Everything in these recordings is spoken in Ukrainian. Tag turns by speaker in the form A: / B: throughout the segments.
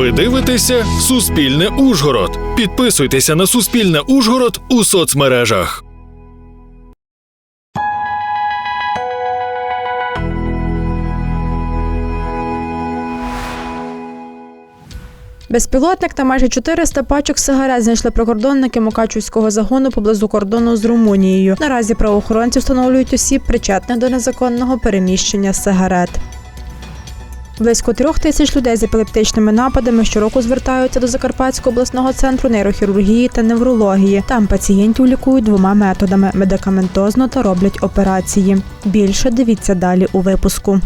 A: Ви дивитеся Суспільне Ужгород. Підписуйтеся на Суспільне Ужгород у соцмережах.
B: Безпілотник та майже 400 пачок сигарет знайшли прикордонники Мукачівського загону поблизу кордону з Румунією. Наразі правоохоронці встановлюють осіб, причетних до незаконного переміщення сигарет. Близько трьох тисяч людей з епілептичними нападами щороку звертаються до Закарпатського обласного центру нейрохірургії та неврології. Там пацієнтів лікують двома методами медикаментозно та роблять операції. Більше дивіться далі у випуску.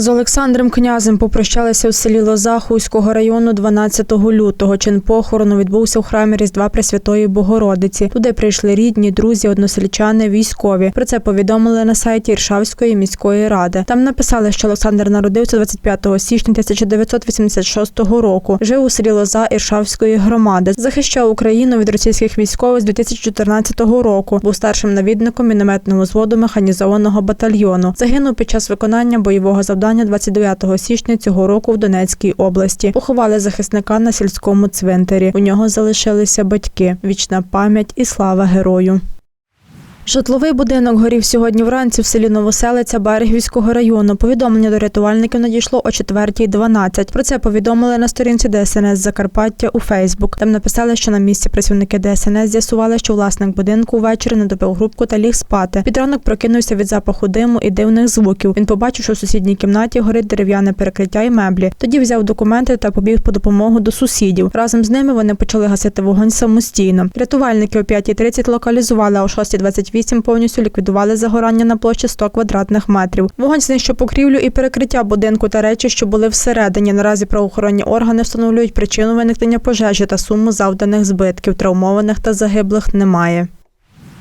B: З Олександром Князем попрощалися у селі Лоза Хуйського району 12 лютого. Чин похорону відбувся у храмі Різдва Пресвятої Богородиці. Туди прийшли рідні, друзі, односельчани, військові. Про це повідомили на сайті Іршавської міської ради. Там написали, що Олександр народився 25 січня 1986 року. Жив у селі Лоза Іршавської громади. Захищав Україну від російських військових з 2014 року. Був старшим навідником мінометного взводу механізованого батальйону. Загинув під час виконання бойового завдання 29 січня цього року в Донецькій області. Поховали захисника на сільському цвинтарі. У нього залишилися батьки. Вічна пам'ять і слава герою. Житловий будинок горів сьогодні вранці в селі Новоселиця Берегівського району. Повідомлення до рятувальників надійшло о 4.12. Про це повідомили на сторінці ДСНС Закарпаття у Фейсбук. Там написали, що на місці працівники ДСНС з'ясували, що власник будинку ввечері не допив грубку та ліг спати. Під ранок прокинувся від запаху диму і дивних звуків. Він побачив, що в сусідній кімнаті горить дерев'яне перекриття і меблі. Тоді взяв документи та побіг по допомогу до сусідів. Разом з ними вони почали гасити вогонь самостійно. Рятувальники о 5.30 локалізували, а о 6.28 повністю ліквідували загорання на площі 100 квадратних метрів. Вогонь знищив покрівлю і перекриття будинку та речі, що були всередині. Наразі правоохоронні органи встановлюють причину виникнення пожежі та суму завданих збитків. Травмованих та загиблих немає.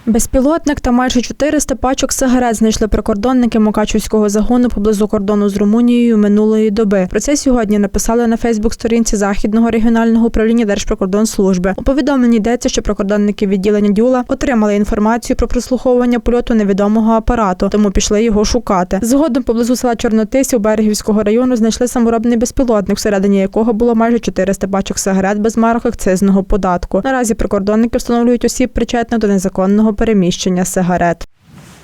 B: Безпілотник та майже 400 пачок сигарет знайшли прикордонники Мукачівського загону поблизу кордону з Румунією минулої доби. Про це сьогодні написали на Фейсбук-сторінці Західного регіонального управління Держприкордонслужби. У повідомленні йдеться, що прикордонники відділення Дюла отримали інформацію про прослуховування польоту невідомого апарату, тому пішли його шукати. Згодом поблизу села Чорнотисів Берегівського району знайшли саморобний безпілотник, всередині якого було майже 400 пачок сигарет без марок акцизного податку. Наразі прикордонники встановлюють осіб, причетних до незаконного переміщення сигарет.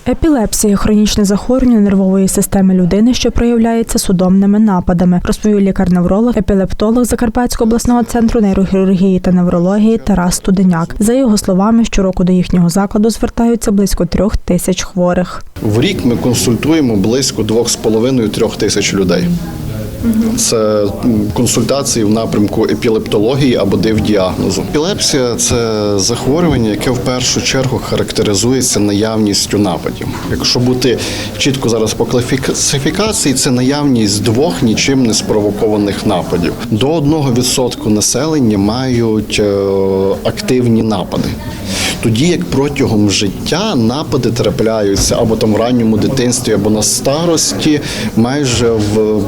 B: Епілепсія хронічне захворювання нервової системи людини, що проявляється судомними нападами, розповів лікар-невролог, епілептолог Закарпатського обласного центру нейрохірургії та неврології Тарас Студеняк. За його словами, щороку до їхнього закладу звертаються близько трьох тисяч хворих.
C: В рік ми консультуємо близько 2,5-3 тисяч людей. Це консультації в напрямку епілептології або дивдіагнозу. Епілепсія це захворювання, яке в першу чергу характеризується наявністю нападів. Якщо бути чітко зараз по класифікації, це наявність двох нічим не спровокованих нападів. До 1% населення мають е, активні напади. Тоді як протягом життя напади трапляються або там в ранньому дитинстві, або на старості, майже в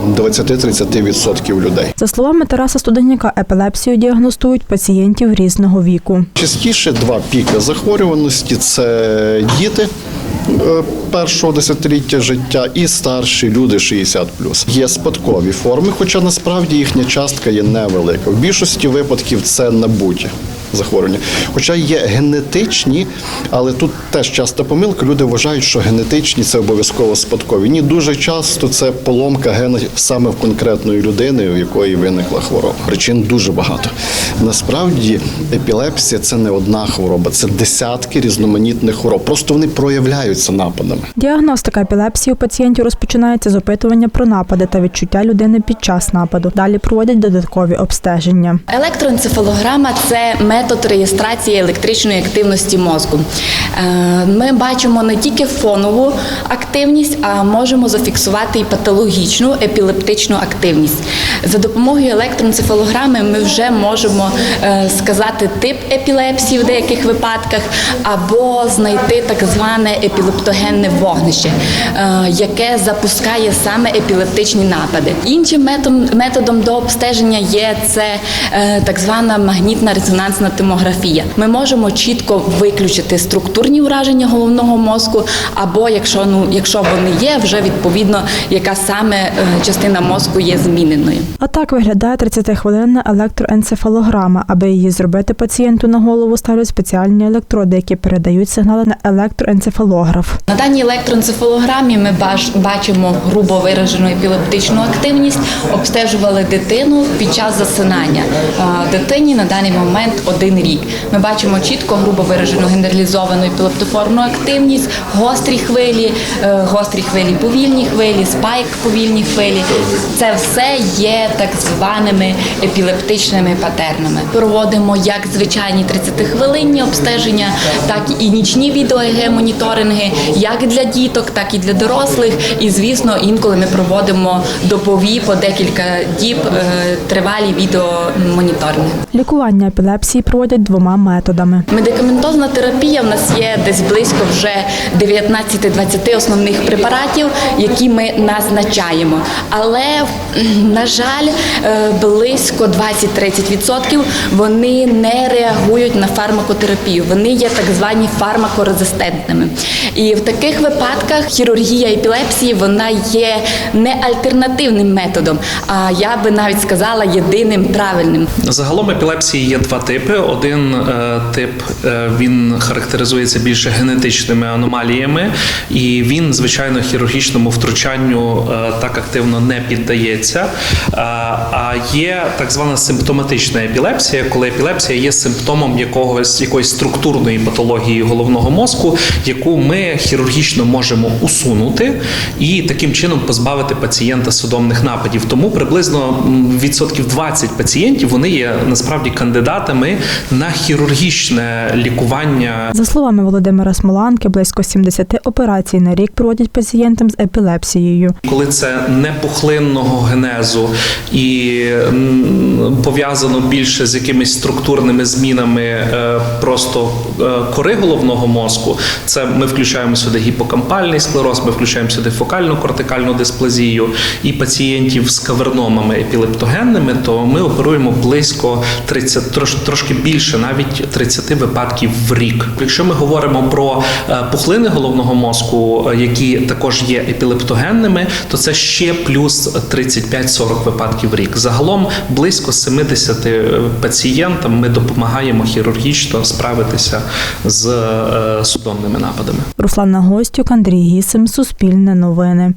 C: 20-30% людей.
B: За словами Тараса Студеняка, епілепсію діагностують пацієнтів різного віку.
C: Частіше два піки захворюваності це діти. е, Першого десятиліття життя і старші люди 60 Є спадкові форми, хоча насправді їхня частка є невелика. В більшості випадків це набуті захворювання. Хоча є генетичні, але тут теж часто помилка. Люди вважають, що генетичні це обов'язково спадкові. Ні, дуже часто це поломка гена саме в конкретної людини, у якої виникла хвороба. Причин дуже багато. Насправді епілепсія це не одна хвороба, це десятки різноманітних хвороб. Просто вони проявляються нападами.
B: Діагностика епілепсії у пацієнтів розпочинається з опитування про напади та відчуття людини під час нападу. Далі проводять додаткові обстеження.
D: Електроенцефалограма це метод реєстрації електричної активності мозку. Е, Ми бачимо не тільки фонову активність, а можемо зафіксувати і патологічну епілептичну активність. За допомогою електроенцефалограми ми вже можемо е, сказати тип епілепсії в деяких випадках, або знайти так зване епілептогенне вогнище, е, яке запускає саме епілептичні напади. Іншим методом, до обстеження є це так звана магнітна резонансна томографія. Ми можемо чітко виключити структурні ураження головного мозку, або якщо ну якщо вони є, вже відповідно яка саме е, частина мозку є зміненою.
B: А так виглядає 30-хвилинна електроенцефалограма. Аби її зробити пацієнту на голову ставлять спеціальні електроди, які передають сигнали на електроенцефалограф.
D: На даній електроенцефалограмі ми бачимо грубо виражену епілептичну активність. Обстежували дитину під час засинання. Дитині на даний момент один рік. Ми бачимо чітко грубо виражену генералізовану епілептоформну активність, гострі хвилі, е, гострі хвилі, повільні хвилі, спайк повільні хвилі. Це все є так званими епілептичними патернами. Проводимо як звичайні 30-хвилинні обстеження, так і нічні відео-моніторинги, як для діток, так і для дорослих. І звісно, інколи ми проводимо добові по декілька діб е, тривалі відеомоніторинги.
B: Лікування епілепсії проводять двома методами.
D: Медикаментозна терапія в нас є десь близько вже 19-20 основних препаратів, які ми назначаємо. Але, на жаль, е, близько 20-30% вони не реагують на фармакотерапію. Вони є так звані фармакорезистентними. І в таких випадках хірургія епілепсії вона є не альтернативним методом, а я би навіть сказала єдиним правильним.
E: Загалом епілепсії є два типи. Один е, тип е, він характеризується більше генетичними аномаліями, і він, звичайно, хірургічному втручанню е, так активно не піддається. А є так звана симптоматична епілепсія, коли епілепсія є симптомом якогось якоїсь структурної патології головного мозку, яку ми хірургічно можемо усунути і таким чином позбавити пацієнта судомних нападів. Тому приблизно відсотків 20 пацієнтів вони є насправді кандидатами на хірургічне лікування
B: За словами Володимира Смоланки, близько 70 операцій на рік проводять пацієнтам з епілепсією.
E: коли це не пухлинного генезу і пов'язано більше з якимись структурними змінами е, просто е, кори головного мозку, це ми включаємо сюди гіпокампальний склероз, ми включаємо сюди фокальну кортикальну дисплазію і пацієнтів з каверномами епілептогенними, то ми оперуємо близько 30, трош, більше, навіть 30 випадків в рік. Якщо ми говоримо про е, пухлини головного мозку, е, які також є епілептогенними, то це ще плюс 35-40 випадків в рік. Загалом близько 70 е, пацієнтам ми допомагаємо хірургічно справитися з судомними нападами.
B: Руслана Гостюк, Андрій Гісим, Суспільне новини.